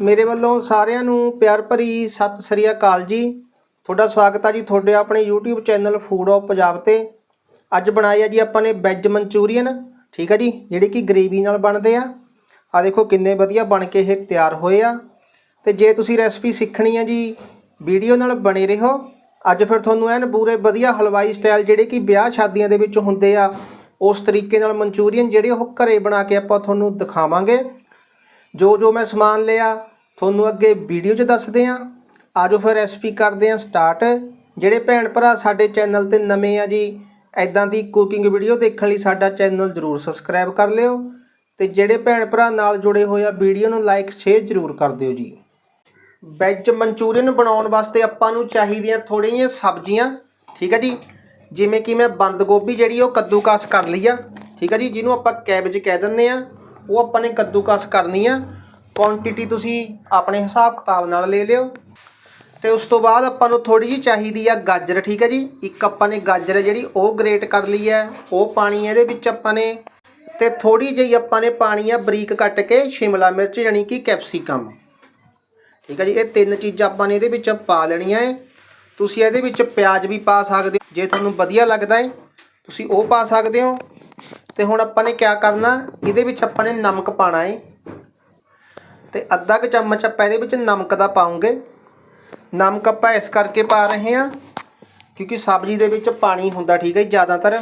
ਮੇਰੇ ਵੱਲੋਂ ਸਾਰਿਆਂ ਨੂੰ ਪਿਆਰ ਭਰੀ ਸਤਿ ਸ੍ਰੀ ਅਕਾਲ ਜੀ। ਤੁਹਾਡਾ ਸਵਾਗਤ ਹੈ ਜੀ ਤੁਹਾਡੇ ਆਪਣੇ YouTube channel food of Punjab ਤੇ। ਅੱਜ ਬਣਾਏ ਆ ਜੀ ਆਪਾਂ ਨੇ ਵੈਜ ਮਨਚੂਰੀਅਨ ਠੀਕ ਹੈ ਜੀ, ਜਿਹੜੇ ਕਿ ਗ੍ਰੇਵੀ ਨਾਲ ਬਣਦੇ ਆ। ਆ ਦੇਖੋ ਕਿੰਨੇ ਵਧੀਆ ਬਣ ਕੇ ਇਹ ਤਿਆਰ ਹੋਏ ਆ। ਤੇ ਜੇ ਤੁਸੀਂ ਰੈਸਪੀ ਸਿੱਖਣੀ ਹੈ ਜੀ, ਵੀਡੀਓ ਨਾਲ ਬਣੇ ਰਹੋ। ਅੱਜ ਫਿਰ ਤੁਹਾਨੂੰ ਐਨ ਪੂਰੇ ਵਧੀਆ ਹਲਵਾਈ ਸਟਾਈਲ ਜਿਹੜੇ ਕਿ ਵਿਆਹ ਸ਼ਾਦੀਆਂ ਦੇ ਵਿੱਚ ਹੁੰਦੇ ਆ, ਉਸ ਤਰੀਕੇ ਨਾਲ ਮਨਚੂਰੀਅਨ ਜਿਹੜੇ ਉਹ ਘਰੇ ਬਣਾ ਕੇ ਆਪਾਂ ਤੁਹਾਨੂੰ ਦਿਖਾਵਾਂਗੇ। ਜੋ ਜੋ ਮੈਂ ਸਮਾਨ ਲਿਆ, ਤੁਹਾਨੂੰ ਅੱਗੇ ਵੀਡੀਓ 'ਚ ਦੱਸਦੇ ਆਂ ਆਜੋ ਫਿਰ ਰੈਸਪੀ ਕਰਦੇ ਆਂ ਸਟਾਰਟ ਜਿਹੜੇ ਭੈਣ ਭਰਾ ਸਾਡੇ ਚੈਨਲ ਤੇ ਨਵੇਂ ਆ ਜੀ ਐਦਾਂ ਦੀ ਕੁਕਿੰਗ ਵੀਡੀਓ ਦੇਖਣ ਲਈ ਸਾਡਾ ਚੈਨਲ ਜਰੂਰ ਸਬਸਕ੍ਰਾਈਬ ਕਰ ਲਿਓ ਤੇ ਜਿਹੜੇ ਭੈਣ ਭਰਾ ਨਾਲ ਜੁੜੇ ਹੋਏ ਆ, ਵੀਡੀਓ ਨੂੰ ਲਾਈਕ ਸ਼ੇਅਰ ਜਰੂਰ ਕਰ ਦਿਓ ਜੀ। ਵੈਜ ਮਨਚੂਰੀਅਨ ਬਣਾਉਣ ਵਾਸਤੇ ਆਪਾਂ ਨੂੰ ਚਾਹੀਦੀਆਂ ਥੋੜ੍ਹੀਆਂ ਜਿਹੀਆਂ ਸਬਜ਼ੀਆਂ, ਠੀਕ ਹੈ ਜੀ? ਜਿਵੇਂ ਕਿ ਮੈਂ ਬੰਦ ਗੋਭੀ ਜਿਹੜੀ ਉਹ ਕੱਦੂਕਸ ਕਰ ਲਈ ਆ, ਠੀਕ ਹੈ ਜੀ? ਜਿਹਨੂੰ ਆਪਾਂ ਕੈਬੇਜ ਕਹਿ ਦਿੰਦੇ ਆ। ਉਹ ਆਪਾਂ ਨੇ ਕੱਦੂਕਸ ਕਰਨੀ ਆ। ਕੁਆਂਟੀਟੀ ਤੁਸੀਂ ਆਪਣੇ ਹਿਸਾਬ ਕਿਤਾਬ ਨਾਲ ਲੈ ਲਿਓ। ਤੇ ਉਸ ਤੋਂ ਬਾਅਦ ਆਪਾਂ ਨੂੰ ਥੋੜੀ ਜਿਹੀ ਚਾਹੀਦੀ ਆ ਗਾਜਰ, ਠੀਕ ਹੈ ਜੀ? ਇੱਕ ਆਪਾਂ ਨੇ ਗਾਜਰ ਹੈ ਜਿਹੜੀ ਉਹ ਗ੍ਰੇਟ ਕਰ ਲਈ ਹੈ। ਉਹ ਪਾਣੀ ਇਹਦੇ ਵਿੱਚ ਆਪਾਂ ਨੇ। ਤੇ ਥੋੜੀ ਜਿਹੀ ਆਪਾਂ ਨੇ ਪਾਣੀ ਆ ਬਰੀਕ ਕੱਟ ਕੇ ਸ਼ਿਮਲਾ ਮਿਰਚ, ਯਾਨੀ ਕਿ ਕੈਪਸਿਕਮ। ਠੀਕ ਹੈ ਜੀ? ਇਹ ਤਿੰਨ ਚੀਜ਼ਾਂ ਆਪਾਂ ਨੇ ਇਹਦੇ ਵਿੱਚ ਪਾ ਲੈਣੀਆਂ ਹੈ ਤੁਸੀਂ ਇਹਦੇ ਵਿੱਚ ਪਿਆਜ਼ ਵੀ ਪਾ ਸਕਦੇ ਜੇ ਤੁਹਾਨੂੰ ਵਧੀਆ ਲੱਗਦਾ ਹੈ ਤੁਸੀਂ ਉਹ ਪਾ ਸਕਦੇ ਹੋ। ਤੇ ਹੁਣ ਆਪਾਂ ਨੇ ਕੀ ਕਰਨਾ, ਇਹਦੇ ਵਿੱਚ ਆਪਾਂ ਨੇ ਨਮਕ ਪਾਣਾ ਹੈ ਤੇ ਅੱਧਾ ਕੁ ਚਮਚ ਆਪਾਂ ਇਹਦੇ ਵਿੱਚ ਨਮਕ ਦਾ ਪਾਉਂਗੇ। ਨਮਕ ਆਪਾਂ ਇਸ ਕਰਕੇ ਪਾ ਰਹੇ ਹਾਂ, ਕਿਉਂਕਿ ਸਬਜ਼ੀ ਦੇ ਵਿੱਚ ਪਾਣੀ ਹੁੰਦਾ, ਠੀਕ ਹੈ ਜੀ, ਜ਼ਿਆਦਾਤਰ।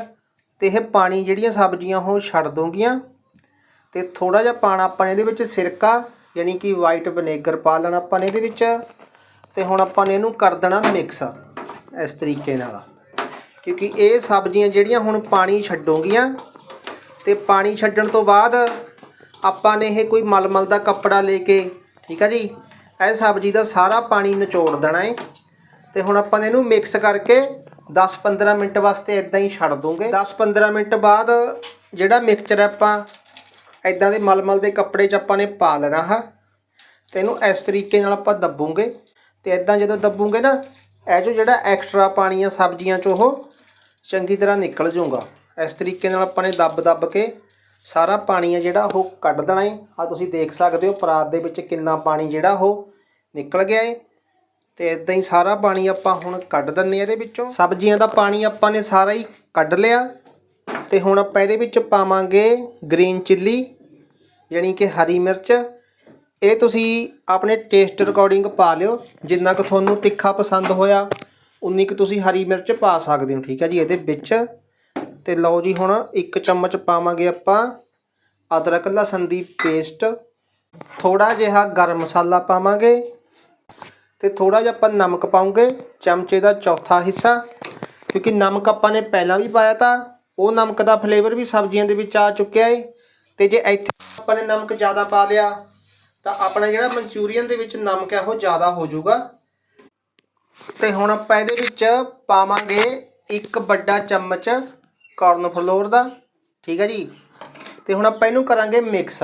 ਤੇ ਇਹ ਪਾਣੀ ਜਿਹੜੀਆਂ ਸਬਜ਼ੀਆਂ, ਉਹ ਛੱਡ ਦੋਗੀਆਂ ਤੇ ਥੋੜਾ ਜਿਹਾ ਪਾਣਾ ਆਪਾਂ ਨੇ ਇਹਦੇ ਵਿੱਚ ਸਿਰਕਾ, ਯਾਨੀ ਕਿ ਵਾਈਟ ਵਿਨੇਗਰ ਪਾ ਲੈਣਾ ਆਪਾਂ ਨੇ ਇਹਦੇ ਵਿੱਚ। ਤੇ ਹੁਣ ਆਪਾਂ ਨੇ ਇਹਨੂੰ ਕਰ ਦੇਣਾ ਮਿਕਸ ਇਸ ਤਰੀਕੇ ਨਾਲ। ਕਿਉਂਕਿ ਇਹ ਸਬਜ਼ੀਆਂ ਜਿਹੜੀਆਂ ਹੁਣ ਪਾਣੀ ਛੱਡੋਗੀਆਂ ਤੇ ਪਾਣੀ ਛੱਡਣ ਤੋਂ ਬਾਅਦ ਆਪਾਂ ਨੇ ਇਹ ਕੋਈ ਮਲਮਲ ਦਾ ਕੱਪੜਾ ਲੈ ਕੇ, ਠੀਕ ਹੈ ਜੀ, ਇਹ ਸਬਜ਼ੀ ਦਾ ਸਾਰਾ ਪਾਣੀ ਨਿਚੋੜ ਦੇਣਾ ਹੈ ਤੇ ਹੁਣ ਆਪਾਂ ਨੇ ਇਹਨੂੰ ਮਿਕਸ ਕਰਕੇ 10-15 ਮਿੰਟ ਵਾਸਤੇ ਇਦਾਂ ਹੀ ਛੱਡ ਦੋਗੇ। 10-15 ਮਿੰਟ ਬਾਅਦ ਜਿਹੜਾ ਮਿਕਸਚਰ ਆਪਾਂ ਇਦਾਂ ਦੇ ਮਲਮਲ ਦੇ ਕੱਪੜੇ 'ਚ ਆਪਾਂ ਨੇ ਪਾ ਲੈਣਾ ਹਾ। ਤੇ ਇਹਨੂੰ ਇਸ ਤਰੀਕੇ ਨਾਲ ਆਪਾਂ ਦੱਬੂਗੇ। ਤੇ ਇਦਾਂ ਜਦੋਂ ਦੱਬੂਗੇ ਨਾ, ਇਹ ਜੋ ਜਿਹੜਾ ਐਕਸਟਰਾ ਪਾਣੀ ਆ ਸਬਜ਼ੀਆਂ 'ਚ ਉਹ ਚੰਗੀ ਤਰ੍ਹਾਂ ਨਿਕਲ ਜਾਊਗਾ। ਇਸ ਤਰੀਕੇ ਨਾਲ ਆਪਾਂ ਨੇ ਦੱਬ-ਦੱਬ ਕੇ ਸਾਰਾ ਪਾਣੀ ਆ ਜਿਹੜਾ ਉਹ ਕੱਢ ਦੇਣਾ ਹੈ ਆ ਤੁਸੀਂ ਦੇਖ ਸਕਦੇ ਹੋ, ਪਰਾਤ ਦੇ ਵਿੱਚ ਕਿੰਨਾ ਪਾਣੀ ਜਿਹੜਾ ਉਹ ਨਿਕਲ ਗਿਆ ਹੈ ਤੇ ਇਦਾਂ ਹੀ ਸਾਰਾ ਪਾਣੀ ਆਪਾਂ ਹੁਣ ਕੱਢ ਦਿੰਨੇ ਆ ਇਹਦੇ ਵਿੱਚੋਂ। ਸਬਜ਼ੀਆਂ ਦਾ ਪਾਣੀ ਆਪਾਂ ਨੇ ਸਾਰਾ ਹੀ ਕੱਢ ਲਿਆ। ਤੇ ਹੁਣ ਆਪਾਂ ਇਹਦੇ ਵਿੱਚ ਪਾਵਾਂਗੇ ਗ੍ਰੀਨ ਚਿੱਲੀ, ਯਾਨੀ ਕਿ ਹਰੀ ਮਿਰਚ। ਇਹ ਤੁਸੀਂ ਆਪਣੇ ਟੇਸਟ ਅਕੋਰਡਿੰਗ ਪਾ ਲਿਓ। ਜਿੰਨਾ ਕੁ ਤੁਹਾਨੂੰ ਤਿੱਖਾ ਪਸੰਦ ਹੋਇਆ ਉਨੀ ਕੁ ਤੁਸੀਂ ਹਰੀ ਮਿਰਚ ਪਾ ਸਕਦੇ ਹੋ, ਠੀਕ ਹੈ ਜੀ, ਇਹਦੇ ਵਿੱਚ। ਤੇ ਲਓ ਜੀ ਹੁਣ ਇੱਕ ਚਮਚ ਪਾਵਾਂਗੇ ਆਪਾਂ ਅਦਰਕ ਲਸਣ ਦੀ ਪੇਸਟ। ਥੋੜਾ ਜਿਹਾ ਗਰਮ ਮਸਾਲਾ ਪਾਵਾਂਗੇ ਤੇ ਥੋੜਾ ਜਿਹਾ ਆਪਾਂ ਨਮਕ ਪਾਉਂਗੇ, ਚਮਚੇ ਦਾ ਚੌਥਾ ਹਿੱਸਾ। ਕਿਉਂਕਿ ਨਮਕ ਆਪਾਂ ਨੇ ਪਹਿਲਾਂ ਵੀ ਪਾਇਆ ਤਾਂ, ਉਹ ਨਮਕ ਦਾ ਫਲੇਵਰ ਵੀ ਸਬਜ਼ੀਆਂ ਦੇ ਵਿੱਚ ਆ ਚੁੱਕਿਆ ਏ। ਤੇ ਜੇ ਇੱਥੇ ਆਪਾਂ ਨੇ ਨਮਕ ਜ਼ਿਆਦਾ ਪਾ ਲਿਆ, ਤਾਂ ਆਪਣਾ ਜਿਹੜਾ ਮਨਚੂਰੀਅਨ ਦੇ ਵਿੱਚ ਨਮਕ ਹੈ ਉਹ ਜ਼ਿਆਦਾ ਹੋ ਜਾਊਗਾ। ਤੇ ਹੁਣ ਆਪਾਂ ਇਹਦੇ ਵਿੱਚ ਪਾਵਾਂਗੇ ਇੱਕ ਵੱਡਾ ਚਮਚ ਕਾਰਨ ਫਲੋਰ ਦਾ, ਠੀਕ ਹੈ ਜੀ? ਤੇ ਹੁਣ ਆਪਾਂ ਇਹਨੂੰ ਕਰਾਂਗੇ ਮਿਕਸ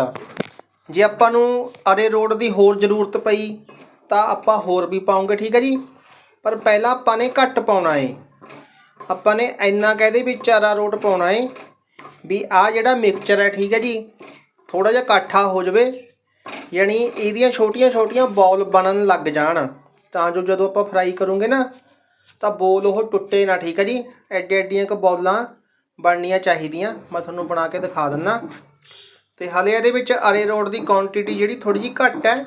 ਜੇ ਆਪਾਂ ਨੂੰ ਅਰੇ ਰੋਡ ਦੀ ਹੋਰ ਜ਼ਰੂਰਤ ਪਈ, ਤਾਂ ਆਪਾਂ ਹੋਰ ਵੀ ਪਾਉਂਗੇ, ਠੀਕ ਹੈ ਜੀ? ਪਰ ਪਹਿਲਾਂ ਆਪਾਂ ਨੇ ਘੱਟ ਪਾਉਣਾ ਏ। ਆਪਾਂ ਨੇ ਇੰਨਾ ਕਹਦੇ ਵਿੱਚ ਅਰਾ ਰੋਟ ਪਾਉਣਾ ਏ ਵੀ ਆ ਜਿਹੜਾ ਮਿਕਸਚਰ ਹੈ, ਠੀਕ ਹੈ ਜੀ? ਥੋੜਾ ਜਿਹਾ ਇਕੱਠਾ ਹੋ ਜਾਵੇ, ਯਾਨੀ ਇਹਦੀਆਂ ਛੋਟੀਆਂ ਛੋਟੀਆਂ ਬੌਲ ਬਣਨ ਲੱਗ ਜਾਣ। ਤਾਂ ਜੋ ਜਦੋਂ ਆਪਾਂ ਫਰਾਈ ਕਰੂਗੇ ਨਾ, ਤਾਂ ਬੋਲ ਉਹ ਟੁੱਟੇ ਨਾ, ਠੀਕ ਹੈ ਜੀ? ਐਡੇ ਐਡੀਆਂ ਕ ਬੋਲਾਂ ਬਣਨੀਆਂ ਚਾਹੀਦੀਆਂ। ਮੈਂ ਤੁਹਾਨੂੰ ਬਣਾ ਕੇ ਦਿਖਾ ਦਿੰਨਾ। ਤੇ ਹਾਲੇ ਇਹਦੇ ਵਿੱਚ ਅਰੇ ਰੋਡ ਦੀ ਕੁਆਂਟੀਟੀ ਜਿਹੜੀ ਥੋੜੀ ਜਿਹੀ ਘੱਟ ਹੈ,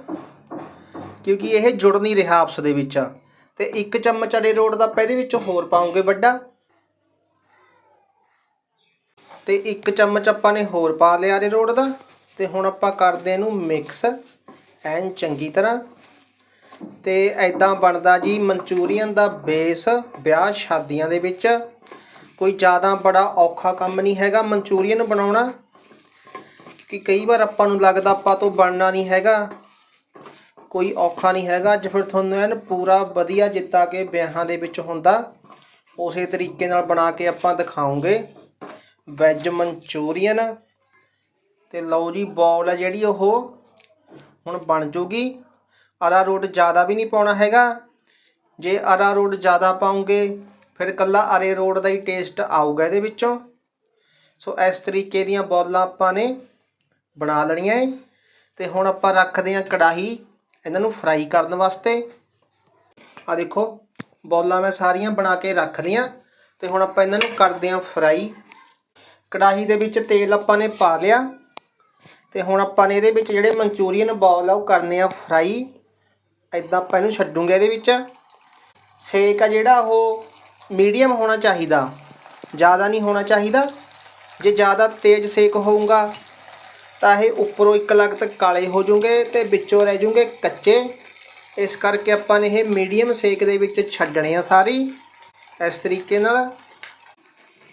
ਕਿਉਂਕਿ ਇਹ ਜੁੜ ਨਹੀਂ ਰਿਹਾ ਆਪਸ ਦੇ ਵਿੱਚ। ਤੇ ਇੱਕ ਚਮਚ ਅਰੇ ਰੋਡ ਦਾ ਆਪਾਂ ਇਹਦੇ ਵਿੱਚ ਹੋਰ ਪਾਉਂਗੇ ਵੱਡਾ। ਤੇ ਇੱਕ ਚਮਚ ਆਪਾਂ ਨੇ ਹੋਰ ਪਾ ਲਿਆ ਅਰੇ ਰੋਡ ਦਾ। ਤੇ ਹੁਣ ਆਪਾਂ ਕਰਦੇ ਇਹਨੂੰ ਮਿਕਸ ਐਨ ਚੰਗੀ ਤਰ੍ਹਾਂ। ਤੇ ਐਦਾਂ ਬਣਦਾ ਜੀ, ਮਨਚੂਰੀਅਨ ਦਾ ਬੇਸ ਵਿਆਹ ਸ਼ਾਦੀਆਂ ਦੇ ਵਿੱਚ। ਕੋਈ ਜ਼ਿਆਦਾ ਬੜਾ ਔਖਾ ਕੰਮ ਨਹੀਂ ਹੈਗਾ ਮਨਚੂਰੀਅਨ ਬਣਾਉਣਾ। ਕਿ ਕਈ ਵਾਰ ਆਪਾਂ ਨੂੰ ਲੱਗਦਾ ਆਪਾਂ ਤੋਂ ਬਣਨਾ ਨਹੀਂ ਹੈਗਾ। ਕੋਈ ਔਖਾ ਨਹੀਂ ਹੈਗਾ। ਅੱਜ ਫਿਰ ਤੁਹਾਨੂੰ ਐਨ ਪੂਰਾ ਵਧੀਆ ਜਿੱਤਾ ਕਿ ਵਿਆਹਾਂ ਦੇ ਵਿੱਚ ਹੁੰਦਾ। ਉਸੇ ਤਰੀਕੇ ਨਾਲ ਬਣਾ ਕੇ ਆਪਾਂ ਦਿਖਾਉਂਗੇ। Veg Manchurian. ਤੇ ਲਓ ਜੀ, ਬੌਲ ਹੈ ਜਿਹੜੀ ਉਹ। ਹੁਣ ਬਣ ਜੂਗੀ। ਅਰਾਰੋਟ ਜ਼ਿਆਦਾ ਵੀ ਨਹੀਂ ਪਾਉਣਾ ਹੈਗਾ। ਜੇ ਅਰਾਰੋਟ ਜ਼ਿਆਦਾ ਪਾਉਂਗੇ, ਫਿਰ ਕੱਲਾ ਅਰੇ ਰੋਡ ਦਾ ਹੀ ਟੇਸਟ ਆਊਗਾ ਇਹਦੇ ਵਿੱਚੋਂ। ਸੋ ਇਸ ਤਰੀਕੇ ਦੀਆਂ ਬੋਲਾਂ ਆਪਾਂ ਨੇ ਬਣਾ ਲੈਣੀਆਂ ਏ। ਤੇ ਹੁਣ ਆਪਾਂ ਰੱਖਦੇ ਹਾਂ ਕੜਾਹੀ ਇਹਨਾਂ ਨੂੰ ਫਰਾਈ ਕਰਨ ਵਾਸਤੇ। ਆ ਦੇਖੋ, ਬੋਲਾਂ ਮੈਂ ਸਾਰੀਆਂ ਬਣਾ ਕੇ ਰੱਖ ਲਈਆਂ। ਤੇ ਹੁਣ ਆਪਾਂ ਇਹਨਾਂ ਨੂੰ ਕਰਦੇ ਹਾਂ ਫਰਾਈ। ਕੜਾਹੀ ਦੇ ਵਿੱਚ ਤੇਲ ਆਪਾਂ ਨੇ ਪਾ ਲਿਆ। ਤੇ ਹੁਣ ਆਪਾਂ ਨੇ ਇਹਦੇ ਵਿੱਚ ਜਿਹੜੇ ਮਨਚੂਰੀਅਨ ਬੋਲ ਆ ਉਹ ਕਰਨੇ ਆ ਫਰਾਈ। ਐਦਾਂ ਆਪਾਂ ਇਹਨੂੰ ਛੱਡੂਗੇ ਇਹਦੇ ਵਿੱਚ। ਸੇਕ ਆ ਜਿਹੜਾ ਉਹ ਮੀਡੀਅਮ ਹੋਣਾ ਚਾਹੀਦਾ, ਜ਼ਿਆਦਾ ਨਹੀਂ ਹੋਣਾ ਚਾਹੀਦਾ। ਜੇ ਜ਼ਿਆਦਾ ਤੇਜ਼ ਸੇਕ ਹੋਊਗਾ, ਤਾਂ ਇਹ ਉੱਪਰੋਂ ਇੱਕ ਲਗਤ ਕਾਲੇ ਹੋ ਜਾਣਗੇ ਤੇ ਵਿੱਚੋਂ ਰਹਿ ਜਾਣਗੇ ਕੱਚੇ। ਇਸ ਕਰਕੇ ਆਪਾਂ ਨੇ ਇਹ ਮੀਡੀਅਮ ਸੇਕ ਦੇ ਵਿੱਚ ਛੱਡਣੇ ਆ ਸਾਰੀ। ਇਸ ਤਰੀਕੇ ਨਾਲ।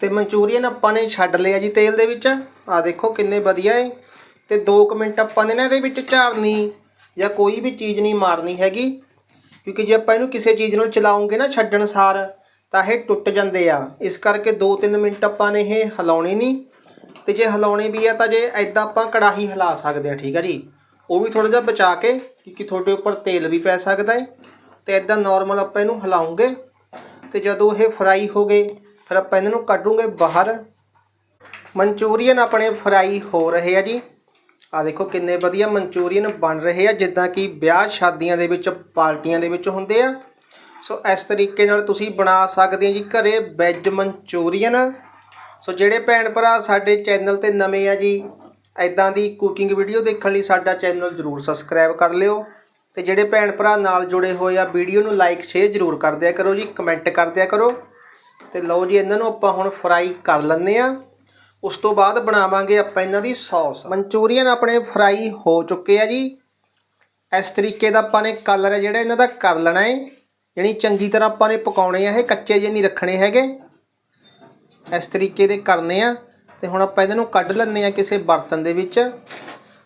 ਤੇ ਮਨਚੂਰੀਅਨ ਆਪਾਂ ਨੇ ਛੱਡ ਲਿਆ ਜੀ ਤੇਲ ਦੇ ਵਿੱਚ। ਆ ਦੇਖੋ ਕਿੰਨੇ ਵਧੀਆ ਏ। ਤੇ 2 ਮਿੰਟ ਆਪਾਂ ਨੇ ਨਾ ਇਹਦੇ ਵਿੱਚ ਝਾੜਨੀ। ਜਾਂ ਕੋਈ ਵੀ ਚੀਜ਼ ਨਹੀਂ ਮਾਰਨੀ ਹੈਗੀ, ਕਿਉਂਕਿ ਜੇ ਆਪਾਂ ਇਹਨੂੰ ਕਿਸੇ ਚੀਜ਼ ਨਾਲ ਚਲਾਉਂਗੇ ਨਾ ਛੱਡਣ ਸਾਰ, ਤਾਂ ਇਹ ਟੁੱਟ ਜਾਂਦੇ ਆ। ਇਸ ਕਰਕੇ 2-3 ਮਿੰਟ ਆਪਾਂ ਨੇ ਇਹ ਹਿਲਾਉਣੇ ਨਹੀਂ ਤੇ ਜੇ ਹਿਲਾਉਣੇ ਵੀ ਆ, ਤਾਂ ਜੇ ਐਦਾਂ ਆਪਾਂ ਕੜਾਹੀ ਹਿਲਾ ਸਕਦੇ ਆ, ਠੀਕ ਆ ਜੀ। ਉਹ ਵੀ ਥੋੜਾ ਜਿਹਾ ਬਚਾ ਕੇ, ਕਿਉਂਕਿ ਤੁਹਾਡੇ ਉੱਪਰ ਤੇਲ ਵੀ ਪੈ ਸਕਦਾ ਹੈ ਤੇ ਐਦਾਂ ਨਾਰਮਲ ਆਪਾਂ ਇਹਨੂੰ ਹਿਲਾਉਂਗੇ। ਤੇ ਜਦੋਂ ਇਹ ਫਰਾਈ ਹੋ ਗਏ, ਫਿਰ ਆਪਾਂ ਇਹਨਾਂ ਨੂੰ ਕੱਢੂਗੇ ਬਾਹਰ। ਮਨਚੂਰੀਅਨ ਆਪਣੇ ਫਰਾਈ ਹੋ ਰਹੇ ਆ ਜੀ। ਆ ਦੇਖੋ ਕਿੰਨੇ ਵਧੀਆ ਮਨਚੂਰੀਅਨ ਬਣ ਰਹੇ ਆ, ਜਿੱਦਾਂ ਕਿ ਵਿਆਹ ਸ਼ਾਦੀਆਂ ਦੇ ਵਿੱਚ, ਪਾਰਟੀਆਂ ਦੇ ਵਿੱਚ ਹੁੰਦੇ ਆ। ਸੋ ਇਸ ਤਰੀਕੇ ਨਾਲ ਤੁਸੀਂ ਬਣਾ ਸਕਦੇ ਹੋ ਜੀ ਘਰੇ ਵੈਜ ਮਨਚੂਰੀਅਨ। ਸੋ ਜਿਹੜੇ ਭੈਣ ਭਰਾ ਸਾਡੇ ਚੈਨਲ ਤੇ ਨਵੇਂ ਆ ਜੀ ਐਦਾਂ ਦੀ ਕੁਕਿੰਗ ਵੀਡੀਓ ਦੇਖਣ ਲਈ ਸਾਡਾ ਚੈਨਲ ਜਰੂਰ ਸਬਸਕ੍ਰਾਈਬ ਕਰ ਲਿਓ। ਤੇ ਜਿਹੜੇ ਭੈਣ ਭਰਾ ਨਾਲ ਜੁੜੇ ਹੋਏ ਆ ਵੀਡੀਓ ਨੂੰ ਲਾਈਕ ਸ਼ੇਅਰ ਜਰੂਰ ਕਰ ਦਿਆ ਕਰੋ ਜੀ ਕਮੈਂਟ ਕਰ ਦਿਆ ਕਰੋ। ਤੇ ਲਓ ਜੀ, ਇਹਨਾਂ ਨੂੰ ਆਪਾਂ ਹੁਣ ਫਰਾਈ ਕਰ ਲੈਂਦੇ ਆ। ਉਸ ਤੋਂ ਬਾਅਦ ਬਣਾਵਾਂਗੇ ਆਪਾਂ ਇਹਨਾਂ ਦੀ ਸੌਸ। ਮਨਚੂਰੀਅਨ ਆਪਣੇ ਫਰਾਈ ਹੋ ਚੁੱਕੇ ਆ ਜੀ। ਇਸ ਤਰੀਕੇ ਦਾ ਆਪਾਂ ਨੇ ਕਲਰ ਹੈ ਜਿਹੜਾ ਇਹਨਾਂ ਦਾ ਕਰ ਲੈਣਾ ਹੈ ਯਾਨੀ ਚੰਗੀ ਤਰ੍ਹਾਂ ਆਪਾਂ ਨੇ ਪਕਾਉਣੇ ਆ, ਇਹ ਕੱਚੇ ਜਿਹੇ ਨਹੀਂ ਰੱਖਣੇ ਹੈਗੇ। ਇਸ ਤਰੀਕੇ ਦੇ ਕਰਨੇ ਆ। ਤੇ ਹੁਣ ਆਪਾਂ ਇਹਨਾਂ ਨੂੰ ਕੱਢ ਲੈਂਦੇ ਆ ਕਿਸੇ ਬਰਤਨ ਦੇ ਵਿੱਚ।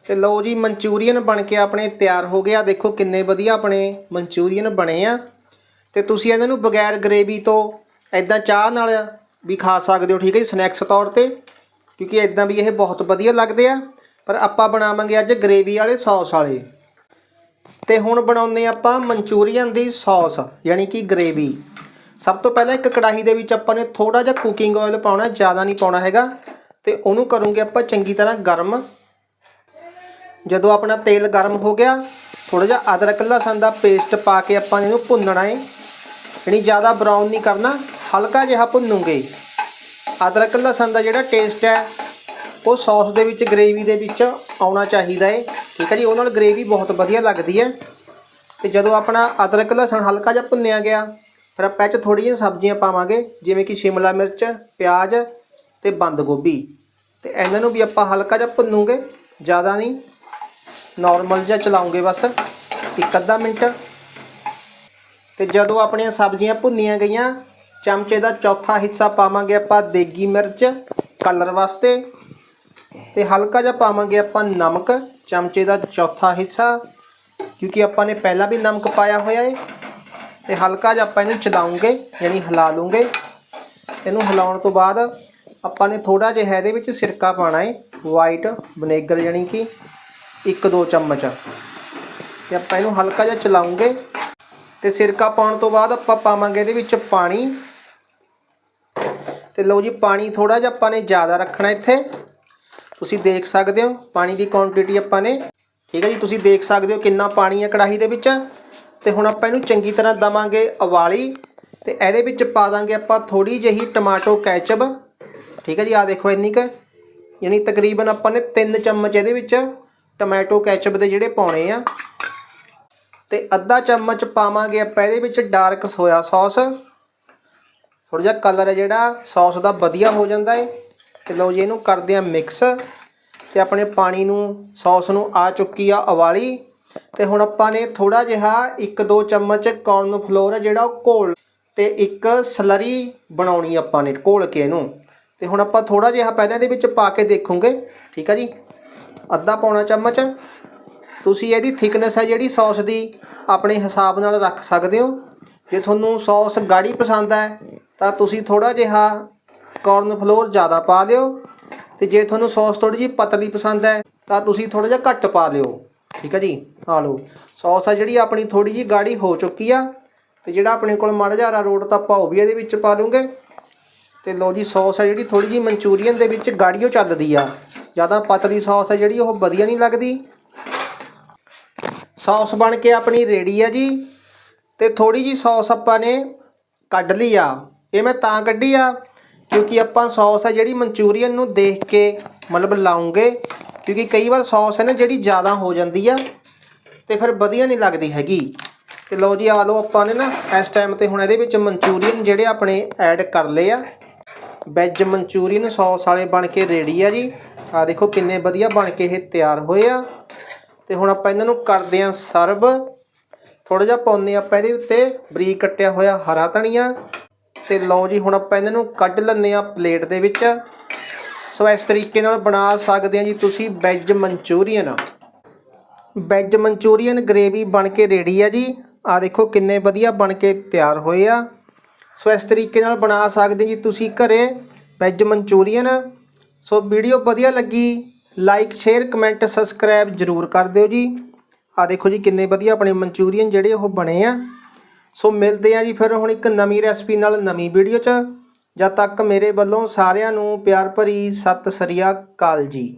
ਤੇ ਲਓ ਜੀ, ਮਨਚੂਰੀਅਨ ਬਣ ਕੇ ਆਪਣੇ ਤਿਆਰ ਹੋ ਗਿਆ ਦੇਖੋ ਕਿੰਨੇ ਵਧੀਆ ਆਪਣੇ ਮਨਚੂਰੀਅਨ ਬਣੇ ਆ। ਤੇ ਤੁਸੀਂ ਇਹਨਾਂ ਨੂੰ ਬਗੈਰ ਗਰੇਵੀ ਤੋਂ ਐਦਾਂ ਚਾਹ ਨਾਲ ਵੀ ਖਾ ਸਕਦੇ ਹੋ, ਠੀਕ ਹੈ ਜੀ, ਸਨੈਕਸ ਤੌਰ ਤੇ। ਕਿਉਂਕਿ ਐਦਾਂ ਵੀ ਇਹ ਬਹੁਤ ਵਧੀਆ ਲੱਗਦੇ ਆ, ਪਰ ਆਪਾਂ ਬਣਾਵਾਂਗੇ ਅੱਜ ਗਰੇਵੀ ਵਾਲੇ ਸੌਸ ਵਾਲੇ। ਤੇ ਹੁਣ ਬਣਾਉਂਦੇ ਆਪਾਂ ਮਨਚੂਰੀਅਨ ਦੀ ਸੌਸ ਯਾਨੀ ਕਿ ਗਰੇਵੀ ਸਭ ਤੋਂ ਪਹਿਲਾਂ ਇੱਕ ਕੜਾਹੀ ਦੇ ਵਿੱਚ ਆਪਾਂ ਨੇ ਥੋੜਾ ਜਿਹਾ ਕੁਕਿੰਗ ਆਇਲ ਪਾਉਣਾ, ਜ਼ਿਆਦਾ ਨਹੀਂ ਪਾਉਣਾ ਹੈਗਾ। ਤੇ ਉਹਨੂੰ ਕਰੂੰਗੇ ਆਪਾਂ ਚੰਗੀ ਤਰ੍ਹਾਂ ਗਰਮ। ਜਦੋਂ ਆਪਣਾ ਤੇਲ ਗਰਮ ਹੋ ਗਿਆ ਥੋੜਾ ਜਿਹਾ ਅਦਰਕ ਲਸਣ ਦਾ ਪੇਸਟ ਪਾ ਕੇ ਆਪਾਂ ਇਹਨੂੰ ਭੁੰਨਣਾ ਹੈ ਯਾਨੀ ਜ਼ਿਆਦਾ ਬਰਾਊਨ ਨਹੀਂ ਕਰਨਾ, ਹਲਕਾ ਜਿਹਾ ਭੁੰਨੂਗੇ। ਅਦਰਕ ਲਸਣ ਦਾ ਜਿਹੜਾ ਟੇਸਟ ਹੈ, ਉਹ ਸੌਸ ਦੇ ਵਿੱਚ ਗ੍ਰੇਵੀ ਦੇ ਵਿੱਚ ਆਉਣਾ ਚਾਹੀਦਾ ਹੈ ਠੀਕ ਹੈ ਜੀ, ਉਹ ਨਾਲ ਗ੍ਰੇਵੀ ਬਹੁਤ ਵਧੀਆ ਲੱਗਦੀ ਹੈ। ਤੇ ਜਦੋਂ ਆਪਣਾ ਅਦਰਕ ਲਸਣ ਹਲਕਾ ਜਿਹਾ ਭੁੰਨਿਆ ਗਿਆ, ਫਿਰ ਆਪਾਂ 'ਚ ਥੋੜ੍ਹੀਆਂ ਜਿਹੀਆਂ ਸਬਜ਼ੀਆਂ ਪਾਵਾਂਗੇ, ਜਿਵੇਂ ਕਿ ਸ਼ਿਮਲਾ ਮਿਰਚ, ਪਿਆਜ਼ ਤੇ ਬੰਦ ਗੋਭੀ। ਤੇ ਇਹਨਾਂ ਨੂੰ ਵੀ ਆਪਾਂ ਹਲਕਾ ਜਿਹਾ ਭੁੰਨੂਗੇ, ਜ਼ਿਆਦਾ ਨਹੀਂ ਨਾਰਮਲ ਜਿਹਾ ਚਲਾਉਂਗੇ ਬਸ, ਇੱਕ ਅੱਧਾ ਮਿੰਟ। ਤੇ ਜਦੋਂ ਆਪਣੀਆਂ ਸਬਜ਼ੀਆਂ ਭੁੰਨੀਆਂ ਗਈਆਂ ਚਮਚੇ ਦਾ ਚੌਥਾ ਹਿੱਸਾ ਪਾਵਾਂਗੇ ਆਪਾਂ ਦੇਗੀ ਮਿਰਚ ਕਲਰ ਵਾਸਤੇ ਤੇ ਹਲਕਾ ਜਿਹਾ ਪਾਵਾਂਗੇ ਆਪਾਂ ਨਮਕ, ਚਮਚੇ ਦਾ ਚੌਥਾ ਹਿੱਸਾ, ਕਿਉਂਕਿ ਆਪਾਂ ਨੇ ਪਹਿਲਾਂ ਵੀ ਨਮਕ ਪਾਇਆ ਹੋਇਆ ਹੈ ਤੇ ਹਲਕਾ ਜਿਹਾ ਆਪਾਂ ਇਹਨੂੰ ਚਲਾਉਂਗੇ, ਯਾਨੀ ਹਿਲਾ ਲੂੰਗੇ। ਇਹਨੂੰ ਹਿਲਾਉਣ ਤੋਂ ਬਾਅਦ ਆਪਾਂ ਨੇ ਥੋੜਾ ਜਿਹਾ ਇਹਦੇ ਵਿੱਚ ਸਿਰਕਾ ਪਾਣਾ ਹੈ ਵਾਈਟ ਵਿਨੇਗਰ ਯਾਨੀ ਕਿ 1-2 ਚਮਚ। ਤੇ ਆਪਾਂ ਇਹਨੂੰ ਹਲਕਾ ਜਿਹਾ ਚਲਾਉਂਗੇ। ਤੇ ਸਿਰਕਾ ਪਾਉਣ ਤੋਂ ਬਾਅਦ ਆਪਾਂ ਪਾਵਾਂਗੇ ਇਹਦੇ ਵਿੱਚ ਪਾਣੀ। ਤੇ ਲਓ ਜੀ, ਪਾਣੀ ਥੋੜਾ ਜਿਹਾ ਆਪਾਂ ਨੇ ਜ਼ਿਆਦਾ ਰੱਖਣਾ ਇੱਥੇ। ਤੁਸੀਂ ਦੇਖ ਸਕਦੇ ਹੋ, ਪਾਣੀ ਦੀ ਕੁਆਂਟੀਟੀ ਆਪਾਂ ਨੇ। ਠੀਕ ਹੈ ਜੀ, ਤੁਸੀਂ ਦੇਖ ਸਕਦੇ ਹੋ ਕਿੰਨਾ ਪਾਣੀ ਹੈ ਕੜਾਹੀ ਦੇ ਵਿੱਚ। ਤੇ ਹੁਣ ਆਪਾਂ ਇਹਨੂੰ ਚੰਗੀ ਤਰ੍ਹਾਂ ਦਵਾਂਗੇ ਉਬਾਲੀ। ਤੇ ਇਹਦੇ ਵਿੱਚ ਪਾ ਦਾਂਗੇ ਆਪਾਂ ਥੋੜੀ ਜਿਹੀ ਟਮਾਟੋ ਕੈਚਅਪ। ਠੀਕ ਹੈ ਜੀ ਆ ਦੇਖੋ ਇੰਨੀ ਕੁ। ਯਾਨੀ ਤਕਰੀਬਨ ਆਪਾਂ ਨੇ 3 ਚਮਚ ਇਹਦੇ ਵਿੱਚ ਟਮਾਟੋ ਕੈਚਅਪ ਦੇ ਜਿਹੜੇ ਪਾਉਣੇ ਆ। ਤੇ ਅੱਧਾ ਚਮਚ ਪਾਵਾਂਗੇ ਆਪਾਂ ਇਹਦੇ ਵਿੱਚ ਡਾਰਕ ਸੋਇਆ ਸੌਸ ਥੋੜਾ ਜਿਹਾ ਕਲਰ ਹੈ ਜਿਹੜਾ ਸੌਸ ਦਾ ਵਧੀਆ ਹੋ ਜਾਂਦਾ ਹੈ ਤੇ ਲਓ ਜੀ, ਇਹਨੂੰ ਕਰਦੇ ਆ ਮਿਕਸ ਤੇ ਆਪਣੇ ਪਾਣੀ ਨੂੰ ਸੌਸ ਨੂੰ ਆ ਚੁੱਕੀ ਆ ਉਬਾਲੀ। ਤੇ ਹੁਣ ਆਪਾਂ ਨੇ ਥੋੜਾ ਜਿਹਾ 1-2 ਚਮਚ ਕੌਰਨ ਫਲੋਰ ਹੈ ਜਿਹੜਾ ਉਹ ਘੋਲ ਤੇ ਇੱਕ ਸਲਰੀ ਬਣਾਉਣੀ ਆਪਾਂ ਨੇ, ਘੋਲ ਕੇ ਇਹਨੂੰ। ਤੇ ਹੁਣ ਆਪਾਂ ਥੋੜਾ ਜਿਹਾ ਪਹਿਲਾਂ ਇਹਦੇ ਵਿੱਚ ਪਾ ਕੇ ਦੇਖੂਗੇ। ਠੀਕ ਆ ਜੀ? ਅੱਧਾ ਪੌਣਾ ਚਮਚ। ਤੁਸੀਂ ਇਹਦੀ ਥਿਕਨੈਸ ਹੈ ਜਿਹੜੀ ਸੌਸ ਦੀ ਆਪਣੇ ਹਿਸਾਬ ਨਾਲ ਰੱਖ ਸਕਦੇ ਹੋ। ਜੇ ਤੁਹਾਨੂੰ ਸੌਸ ਗਾੜੀ ਪਸੰਦ ਹੈ ਤਾਂ ਤੁਸੀਂ ਥੋੜਾ ਜਿਹਾ ਕੌਰਨ ਫਲੋਰ ਜ਼ਿਆਦਾ ਪਾ ਦਿਓ ਤੇ ਜੇ ਤੁਹਾਨੂੰ ਸੌਸ ਥੋੜੀ ਜਿਹੀ ਪਤਲੀ ਪਸੰਦ ਹੈ ਤਾਂ ਤੁਸੀਂ ਥੋੜਾ ਜਿਹਾ ਘੱਟ ਪਾ ਦਿਓ ਠੀਕ ਹੈ ਜੀ? ਆ ਲਓ ਸੌਸ ਆ ਜਿਹੜੀ ਆਪਣੀ ਥੋੜੀ ਜਿਹੀ ਗਾੜੀ ਹੋ ਚੁੱਕੀ ਆ। ਤੇ ਜਿਹੜਾ ਆਪਣੇ ਕੋਲ ਮਾੜਾ ਜਿਹਾ ਅਰਾਰੋਟ ਤਾਂ ਆਪਾਂ ਉਹ ਵੀ ਇਹਦੇ ਵਿੱਚ ਪਾ ਲੂੰਗੇ ਤੇ ਲਓ ਜੀ ਸੌਸ ਹੈ ਜਿਹੜੀ ਥੋੜੀ ਜਿਹੀ ਮਨਚੂਰੀਅਨ ਦੇ ਵਿੱਚ ਗਾੜੀਓ ਚੱਲਦੀ ਆ। ਜ਼ਿਆਦਾ ਪਤਲੀ ਸੌਸ ਹੈ ਜਿਹੜੀ, ਉਹ ਵਧੀਆ ਨਹੀਂ ਲੱਗਦੀ। ਸੌਸ ਬਣ ਕੇ ਆਪਣੀ ਰੈਡੀ ਆ ਜੀ ਤੇ ਥੋੜੀ ਜੀ ਸੌਸ ਆਪਾਂ ਨੇ ਕੱਢ ਲਈ ਆ। ਇਹ ਮੈਂ ਤਾਂ ਕੱਢੀ ਆ ਕਿਉਂਕਿ ਆਪਾਂ ਸੌਸ ਆ ਜਿਹੜੀ ਮਨਚੂਰੀਅਨ ਨੂੰ ਦੇਖ ਕੇ ਮਤਲਬ ਲਾਉਂਗੇ ਕਿਉਂਕਿ ਕਈ ਵਾਰ ਸੌਸ ਹੈ ਨਾ ਜਿਹੜੀ ਜ਼ਿਆਦਾ ਹੋ ਜਾਂਦੀ ਆ ਤੇ ਫਿਰ ਵਧੀਆ ਨਹੀਂ ਲੱਗਦੀ ਹੈਗੀ। ਤੇ ਲਓ ਜੀ ਆ ਲਓ ਆਪਾਂ ਨੇ ਨਾ ਇਸ ਟਾਈਮ ਤੇ ਹੁਣ ਇਹਦੇ ਵਿੱਚ ਮਨਚੂਰੀਅਨ ਜਿਹੜੇ ਆਪਣੇ ਐਡ ਕਰ ਲਏ ਆ। ਵੈਜ ਮਨਚੂਰੀਅਨ ਸੌਸ ਵਾਲੇ ਬਣ ਕੇ ਰੈਡੀ ਆ ਜੀ। ਆ ਦੇਖੋ ਕਿੰਨੇ ਵਧੀਆ ਬਣ ਕੇ ਇਹ ਤਿਆਰ ਹੋਏ ਆ। ਤੇ ਹੁਣ ਆਪਾਂ ਇਹਨਾਂ ਨੂੰ ਕਰਦੇ ਆ ਸਰਵ। ਥੋੜਾ ਜਿਹਾ ਪਾਉਂਦੇ ਆਪਾਂ ਇਹਦੇ ਉੱਤੇ। ਬਰੀਕ ਕੱਟਿਆ ਹੋਇਆ ਹਰਾ ਧਨੀਆ। ਤੇ ਲਓ ਜੀ, ਹੁਣ ਆਪਾਂ ਇਹਨਾਂ ਨੂੰ ਕੱਢ ਲੈਂਦੇ ਆ ਪਲੇਟ ਦੇ ਵਿੱਚ। ਸੋ ਇਸ ਤਰੀਕੇ ਨਾਲ ਬਣਾ ਸਕਦੇ ਆ ਜੀ ਤੁਸੀਂ veg Manchurian. Veg Manchurian gravy ਬਣ ਕੇ ਰੈਡੀ ਆ ਜੀ। ਆ ਦੇਖੋ ਕਿੰਨੇ ਵਧੀਆ ਬਣ ਕੇ ਤਿਆਰ ਹੋਏ ਆ। ਸੋ ਇਸ ਤਰੀਕੇ ਨਾਲ ਬਣਾ ਸਕਦੇ ਜੀ ਤੁਸੀਂ ਘਰੇ ਵੈਜ ਮਨਚੂਰੀਅਨ। ਸੋ ਵੀਡੀਓ ਵਧੀਆ ਲੱਗੀ ਲਾਈਕ ਸ਼ੇਅਰ ਕਮੈਂਟ ਸਬਸਕ੍ਰਾਈਬ ਜਰੂਰ ਕਰ ਦਿਓ ਜੀ। ਆ ਦੇਖੋ ਜੀ ਕਿੰਨੇ ਵਧੀਆ ਆਪਣੇ ਮਨਚੂਰੀਅਨ ਜਿਹੜੇ ਉਹ ਬਣੇ ਆ। ਸੋ ਮਿਲਦੇ ਆ ਜੀ ਫਿਰ ਹੁਣ ਇੱਕ ਨਵੀਂ ਰੈਸਪੀ ਨਾਲ ਨਵੀਂ ਵੀਡੀਓ 'ਚ। ਜਦ ਤੱਕ ਮੇਰੇ ਵੱਲੋਂ ਸਾਰਿਆਂ ਨੂੰ ਪਿਆਰ ਭਰੀ ਸਤਿ ਸ੍ਰੀ ਅਕਾਲ ਜੀ।